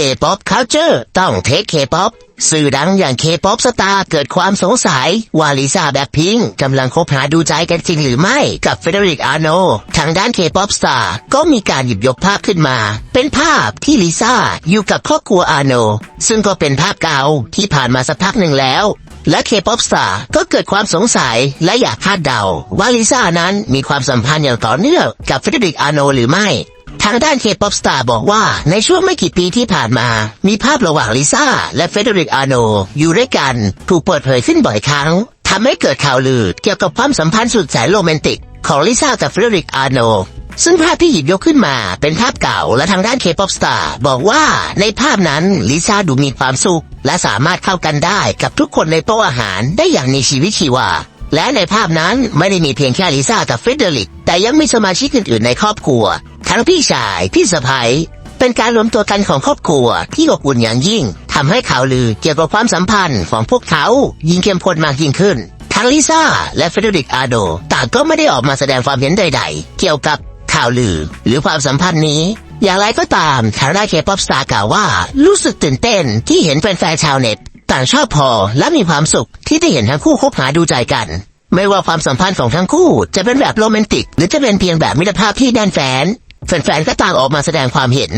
K-POP Culture ต้องเทค K-POP สื่อดังอย่าง K-POP สตาร์เกิดความสงสัย ว่าลิซ่าแบ็คพิงกำลังคบหาดูใจกันจริงหรือไม่กับเฟเดริกอาโนทางด้าน K-POP สตาร์ก็มีการหยิบยกภาพขึ้นมา เป็นภาพที่ลิซ่าอยู่กับครอบครัวอาโนซึ่งก็เป็นภาพเก่าที่ผ่านมาสักพักหนึ่งแล้วและ K-POP Star ก็เกิดความสงสัยและอยากคาดเดา ว่าลิซ่านั้นมีความสัมพันธ์อย่างต่อเนื่องกับเฟเดริกอาโนหรือไม่ ทางด้าน K-POP Star บอกว่าในช่วงไม่กี่ปีที่ผ่านมา มีภาพระหว่างลิซ่าและเฟเดริกอาโนอยู่ด้วยกัน ถูกเปิดเผยขึ้นบ่อยครั้งทำให้เกิดข่าวลือเกี่ยวกับความสัมพันธ์สุดแสนโรแมนติก ของลิซ่ากับเฟเดริกอาโนซึ่งภาพที่หยิบยกขึ้นมาเป็นภาพเก่าและทางด้าน K-POP Star บอกว่าในภาพนั้นลิซ่าดูมีความสุข และสามารถเข้ากันได้กับทุกคนในโต๊ะอาหารได้อย่างมีชีวิตชีวา และในภาพนั้นไม่ได้มีเพียงแค่ลิซ่ากับเฟเดริก แต่ยังมีสมาชิกอื่นๆในครอบครัว ทั้งพี่ชาย พี่สะใภ้เป็นการรวมตัวกันของครอบครัวที่อบอุ่นอย่างยิ่งทำให้ข่าวลือเกี่ยวกับความสัมพันธ์ของพวกเขายิ่งเข้มข้นมากยิ่งขึ้น ทั้งลิซ่าและเฟเดริกอาโดต่างก็ไม่ได้ออกมาแสดงความเห็นใด ๆ เกี่ยวกับข่าวลือหรือความสัมพันธ์นี้ อย่างไรก็ตามทางด้านเคป๊อปสตาร์กล่าวว่า รู้สึกตื่นเต้นที่เห็นแฟนๆชาวเน็ต ต่างชอบพอและมีความสุขที่ได้เห็นทั้งคู่คบหาดูใจกันไม่ว่าความสัมพันธ์ของทั้งคู่จะเป็นแบบโรแมนติก หรือจะเป็นเพียงแบบมิตรภาพที่แน่นแฟน แฟนๆก็ต่างออกมาแสดงความเห็น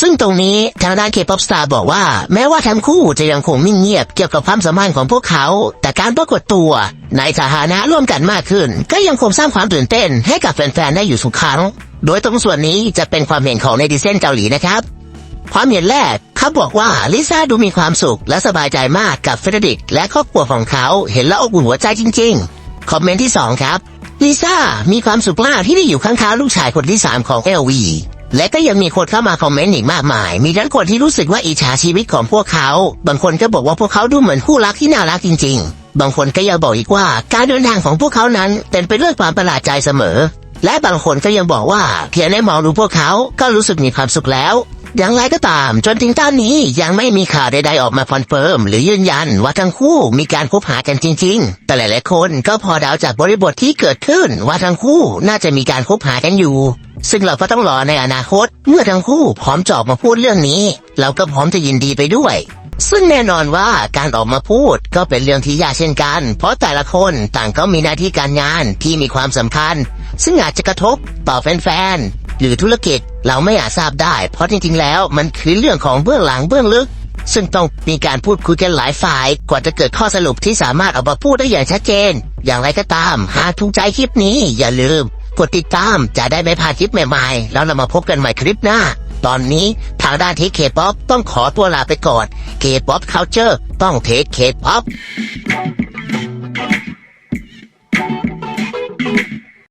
ซึ่งตรงนี้ทางด้านเคป๊อปสตาร์บอกว่า แม้ว่าทั้งคู่จะยังคงนิ่งเงียบเกี่ยวกับความสัมพันธ์ของพวกเขา แต่การปรากฏตัว ในฐานะร่วมกันมากขึ้น ก็ยังคงสร้างความตื่นเต้นให้กับแฟนๆได้อยู่ทุกครั้ง โดยตรงส่วนนี้จะเป็นความเห็นของในดิเซนเกาหลีนะครับความเห็นแรกเขาบอกว่าลิซ่าดูมีความสุขและสบายใจมากกับเฟรเดริก และครอบครัวของเขาเห็นแล้วอบอุ่นหัวใจจริง ๆ คอมเมนต์ที่สองครับ ลิซ่ามีความสุขมากที่ได้อยู่ข้างๆลูกชายคนที่สามของเอลวีและก็ยังมีคนเข้ามาคอมเมนต์อีกมากมาย มีทั้งคนที่รู้สึกว่าอิจฉาชีวิตของพวกเขา บางคนก็บอกว่าพวกเขาดูเหมือนคู่รักที่น่ารักจริง ๆ บางคนก็ยังบอกอีกว่าการเดินทางของพวกเขานั้นเป็นไปด้วยความประหลาดใจเสมอ และบางคนก็ยังบอกว่าเพียงได้มองดูพวกเขาก็รู้สึกมีความสุขแล้ว อย่างไรก็ตาม จนถึงตอนนี้ยังไม่มีข่าวใดๆออกมาคอนเฟิร์มหรือยืนยันว่าทั้งคู่มีการคบหากันจริง ๆ แต่หลายๆคนก็พอเดาจากบริบทที่เกิดขึ้นว่าทั้งคู่น่าจะมีการคบหากันอยู่ ซึ่งเราก็ต้องรอในอนาคต เมื่อทั้งคู่พร้อมจะออกมาพูดเรื่องนี้ เราก็พร้อมจะยินดีไปด้วยซึ่งแน่นอนว่าการออกมาพูดก็เป็นเรื่องที่ยากเช่นกัน เพราะแต่ละคนต่างก็มีหน้าที่การงานที่มีความสำคัญ ซึ่งอาจจะกระทบต่อแฟนๆ หรือธุรกิจ เราไม่อาจทราบได้ เพราะจริงๆแล้วมันคือเรื่องของเบื้องหลังเบื้องลึก ซึ่งต้องมีการพูดคุยกันหลายฝ่าย กว่าจะเกิดข้อสรุปที่สามารถออกมาพูดได้อย่างชัดเจน อย่างไรก็ตาม หากถูกใจคลิปนี้อย่าลืม กดติดตามจะได้ไม่พลาดคลิปใหม่ๆ แล้วเรามาพบกันใหม่คลิปหน้า ตอนนี้ทางด้านเทคเคป๊อปต้องขอตัวลาไปก่อนเคป๊อปเคาเจอร์ต้องเทคเคป๊อป